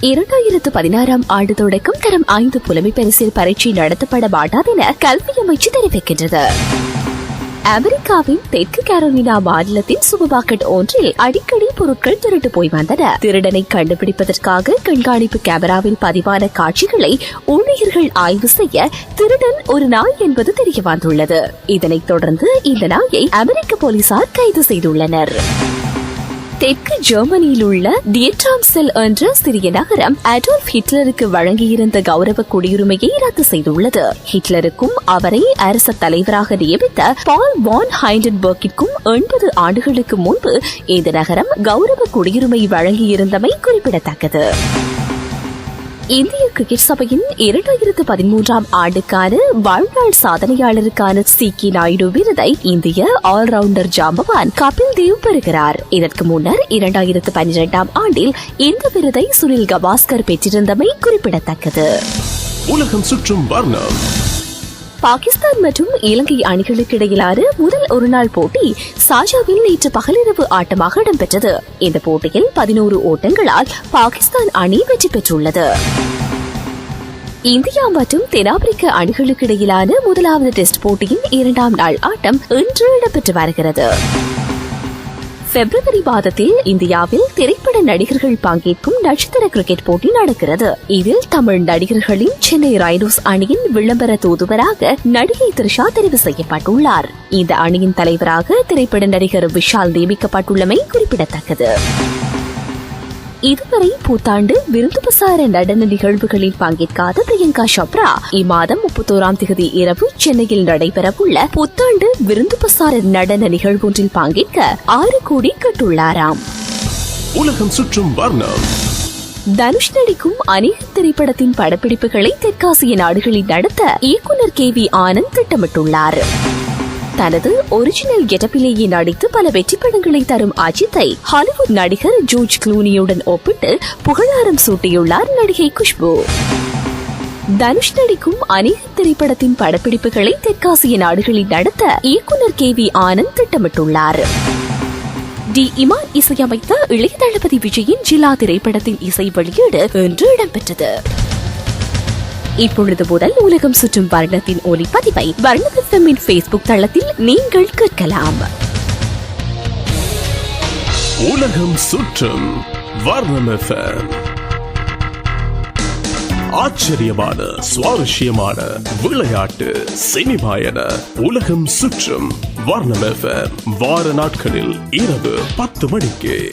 இரண்டாயிரத்து பதினாறாம் ஆண்டு தொடக்கம் தரம் ஐந்து புலமை பரிசில் பரீட்சை நடத்தப்பட மாட்டாது என கல்வி அமைச்சு தெரிவிக்கின்றது. அமெரிக்காவின் தெற்கு கரோலினா மாநிலத்தின் சூப்பர் ஒன்றில் அடிக்கடி பொருட்கள் திருட்டு போய் வந்தன. திருடனை கண்டுபிடிப்பதற்காக கண்காணிப்பு கேமராவில் பதிவான காட்சிகளை ஊழியர்கள் ஆய்வு செய்ய திருடன் ஒரு நாய் என்பது தெரிய வந்துள்ளது. இதனைத் தொடர்ந்து இந்த நாயை அமெரிக்க போலீசார் கைது செய்துள்ளனர். தெற்கு ஜெர்மனியில் உள்ள தியட்ராம்செல் என்ற சிறிய நகரம் அடோல்ஃப் ஹிட்லருக்கு வழங்கியிருந்த கௌரவ குடியுரிமையை ரத்து செய்துள்ளது. ஹிட்லருக்கும் அவரை அரச தலைவராக நியமித்த பால் வான் ஹைண்டன்பர்க்கிற்கும் எண்பது ஆண்டுகளுக்கு முன்பு இந்த நகரம் கௌரவ குடியுரிமை வழங்கியிருந்தமை குறிப்பிடத்தக்கது. இந்திய கிரிக்கெட் சபையின் இரண்டாயிரத்து பதிமூன்றாம் ஆண்டுக்கான வாழ்நாள் சாதனையாளருக்கான சிக்கி நாயுடு விருதை இந்திய ஆல்ரவுண்டர் ஜாம்பவான் கபில் தேவ் பெறுகிறார். இதற்கு முன்னர் இரண்டாயிரத்து பன்னிரெண்டாம் ஆண்டில் இந்த விருதை சுனில் கவாஸ்கர் பெற்றிருந்தமை குறிப்பிடத்தக்கது. உலகம் சுற்றும் வர்ணம். பாகிஸ்தான் மற்றும் இலங்கை அணிகளுக்கு இடையிலான முதல் ஒருநாள் போட்டி சாஜாவில் நேற்று பகலிரவு ஆட்டமாக இடம்பெற்றது. இந்த போட்டியில் பதினோரு ஓட்டங்களால் பாகிஸ்தான் அணி வெற்றி பெற்றுள்ளது. இந்தியா மற்றும் தென்னாப்பிரிக்க அணிகளுக்கு இடையிலான முதலாவது டெஸ்ட் போட்டியின் இரண்டாம் நாள் ஆட்டம் இன்று இடம்பெற்று வருகிறது. பிப்ரவரி மாதத்தில் இந்தியாவில் திரைப்பட நடிகர்கள் பங்கேற்கும் நட்சத்திர கிரிக்கெட் போட்டி நடக்கிறது. இதில் தமிழ் நடிகர்களின் சென்னை ரைனோஸ் அணியின் விளம்பர தூதுவராக நடிகை த்ரிஷா தெரிவு செய்யப்பட்டுள்ளார். இந்த அணியின் தலைவராக திரைப்பட நடிகர் விஷால் நியமிக்கப்பட்டுள்ளமை குறிப்பிடத்தக்கது. இதுவரை புத்தாண்டு விருந்துபசார நடன நிகழ்வுகளில் பங்கேற்காத பிரியங்கா சோப்ரா இம்மாதம் முப்பத்தோராம் தேதி இரவு சென்னையில் நடைபெறவுள்ள புத்தாண்டு விருந்துபசார நடன நிகழ்வொன்றில் பங்கேற்க ஆறு கோடி கட்டுள்ளாராம். உலகம் சுற்றும் வர்ணம். தனுஷ் நடிக்கும் அநேக திரைப்படத்தின் படப்பிடிப்புகளை தெற்காசிய நாடுகளில் நடத்த இயக்குனர் கே வி ஆனந்த் திட்டமிட்டுள்ளார். தனது ஒரிஜினல் கெட்டப்பிலேயே நடித்து பல வெற்றி படங்களை தரும் அஜித்தை ஹாலிவுட் நடிகர் ஜோர்ஜ் க்ளூனியுடன் ஒப்பிட்டு புகழாரம் சூட்டியுள்ளார் நடிகை குஷ்பு. தனுஷ் நடிக்கும் அநேக திரைப்படத்தின் படப்பிடிப்புகளை தெற்காசிய நாடுகளில் நடத்த இயக்குனர் கே வி ஆனந்த் திட்டமிட்டுள்ளார். டி இமான் இசையமைத்த இளைய தளபதி விஜயின் ஜிலா திரைப்படத்தின் இசை வெளியீடு இன்று இடம்பெற்றது. இப்பொழுது முதல் உலகம் சுற்றும் வருடத்தின் ஒலிப்பதிவை வர்ணகத்தமின் பேஸ்புக் தளத்தில் நீங்கள் கேட்கலாம். உலகம் சுற்றும் வர்ணம் ஆச்சரியமான சுவாரஸ்யமான விளையாட்டு சினிமா உலகம் சுற்றும் வர்ணம் வார நாட்களில் இரவு பத்து மணிக்கு.